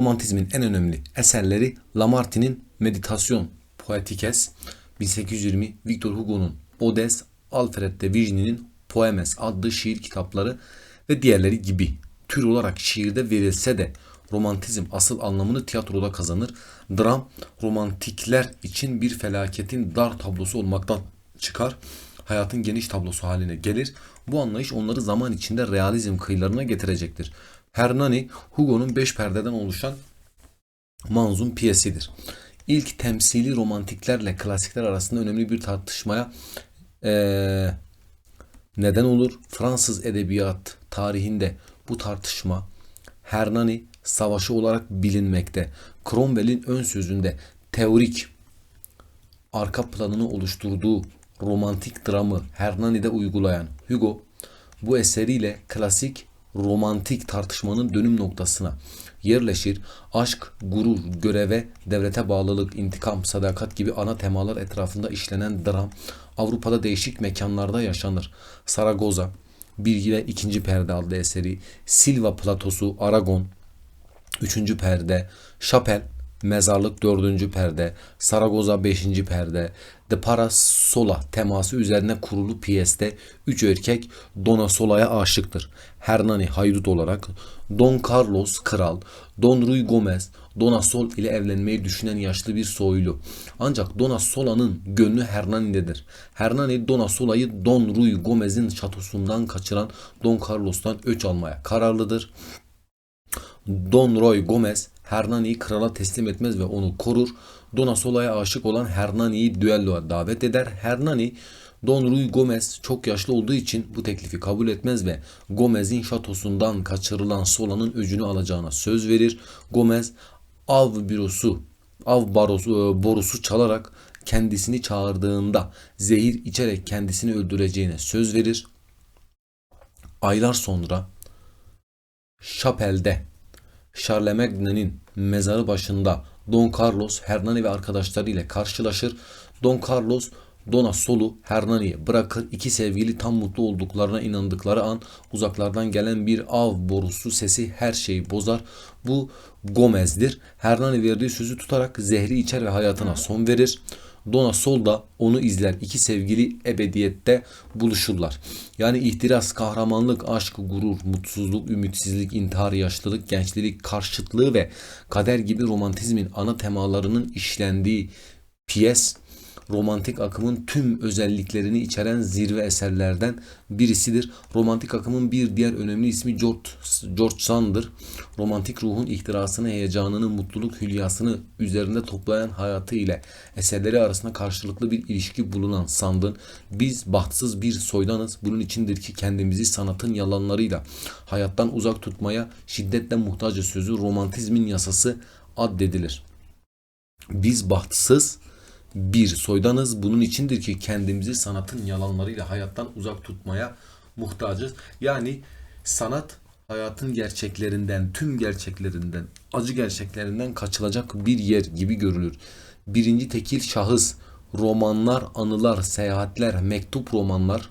Romantizmin en önemli eserleri Lamartine'in Meditasyon Poetikes 1820, Victor Hugo'nun Odes, Alfred de Vigny'nin Poemes adlı şiir kitapları ve diğerleri gibi tür olarak şiirde verilse de romantizm asıl anlamını tiyatroda kazanır. Dram romantikler için bir felaketin dar tablosu olmaktan çıkar. Hayatın geniş tablosu haline gelir. Bu anlayış onları zaman içinde realizm kıyılarına getirecektir. Hernani, Hugo'nun beş perdeden oluşan manzum piyesidir. İlk temsili romantiklerle klasikler arasında önemli bir tartışmaya eee, neden olur. Fransız edebiyat tarihinde bu tartışma Hernani savaşı olarak bilinmekte. Cromwell'in ön sözünde teorik arka planını oluşturduğu romantik dramı Hernani'de uygulayan Hugo bu eseriyle klasik romantik tartışmanın dönüm noktasına yerleşir. Aşk, gurur, göreve, devlete bağlılık, intikam, sadakat gibi ana temalar etrafında işlenen dram Avrupa'da değişik mekanlarda yaşanır. Saragoza, bir ve ikinci perde adlı eseri, Silva platosu, Aragon, Üçüncü perde, Şapel, Mezarlık dördüncü perde, Saragoza beşinci perde, De Para Sola teması üzerine kurulu piyeste üç erkek Dona Sola'ya aşıktır. Hernani haydut olarak, Don Carlos kral, Don Rui Gomez, Dona Sol ile evlenmeyi düşünen yaşlı bir soylu. Ancak Dona Sola'nın gönlü Hernani'dedir. Hernani Dona Sola'yı Don Rui Gomez'in şatosundan kaçıran Don Carlos'tan öç almaya kararlıdır. Don Roy Gomez Hernani'yi krala teslim etmez ve onu korur. Dona Sola'ya aşık olan Hernani'yi düelloya davet eder. Hernani Don Rui Gomez çok yaşlı olduğu için bu teklifi kabul etmez ve Gomez'in şatosundan kaçırılan Sola'nın öcünü alacağına söz verir. Gomez av bürosu, av barosu, e, borusu çalarak kendisini çağırdığında zehir içerek kendisini öldüreceğine söz verir. Aylar sonra Şapel'de Charlemagne'nin mezarı başında Don Carlos Hernani ve arkadaşları ile karşılaşır. Don Carlos Dona Sol'u Hernani'ye bırakır. İki sevgili tam mutlu olduklarına inandıkları an uzaklardan gelen bir av borusu sesi her şeyi bozar. Bu Gomez'dir. Hernani verdiği sözü tutarak zehri içer ve hayatına son verir. Dona Sol da onu izler. İki sevgili ebediyette buluşurlar. Yani ihtiras, kahramanlık, aşk, gurur, mutsuzluk, ümitsizlik, intihar, yaşlılık, gençlik, karşıtlığı ve kader gibi romantizmin ana temalarının işlendiği piyes romantik akımın tüm özelliklerini içeren zirve eserlerden birisidir. Romantik akımın bir diğer önemli ismi George, George Sand'dır. Romantik ruhun ihtirasını, heyecanını, mutluluk hülyasını üzerinde toplayan hayatı ile eserleri arasında karşılıklı bir ilişki bulunan Sand'ın biz bahtsız bir soydanız. Bunun içindir ki kendimizi sanatın yalanlarıyla hayattan uzak tutmaya şiddetle muhtacız sözü romantizmin yasası addedilir. Biz bahtsız bir soydanız. Bunun içindir ki kendimizi sanatın yalanlarıyla hayattan uzak tutmaya muhtacız. Yani sanat hayatın gerçeklerinden, tüm gerçeklerinden, acı gerçeklerinden kaçılacak bir yer gibi görülür. Birinci tekil şahıs, romanlar, anılar, seyahatler, mektup romanlar,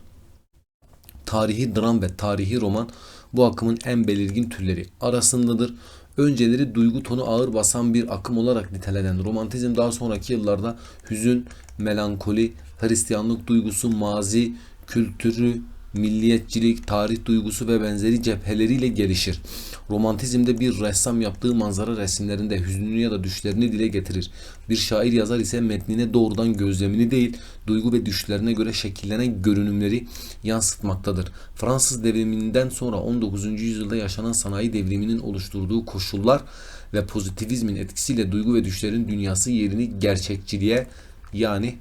tarihi dram ve tarihi roman bu akımın en belirgin türleri arasındadır. Önceleri duygu tonu ağır basan bir akım olarak nitelenen romantizm daha sonraki yıllarda hüzün, melankoli, Hristiyanlık duygusu, mazi, kültürü, milliyetçilik, tarih duygusu ve benzeri cepheleriyle gelişir. Romantizmde bir ressam yaptığı manzara resimlerinde hüznünü ya da düşlerini dile getirir. Bir şair yazar ise metnine doğrudan gözlemini değil, duygu ve düşlerine göre şekillenen görünümleri yansıtmaktadır. Fransız devriminden sonra 19. yüzyılda yaşanan sanayi devriminin oluşturduğu koşullar ve pozitivizmin etkisiyle duygu ve düşlerin dünyası yerini gerçekçiliğe yani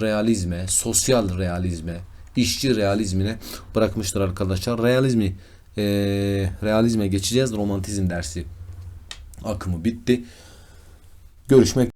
realizme, sosyal realizme, işçi realizmine bırakmıştır arkadaşlar. Realizmi eee, realizme geçeceğiz. Romantizm dersi akımı bitti. Görüşmek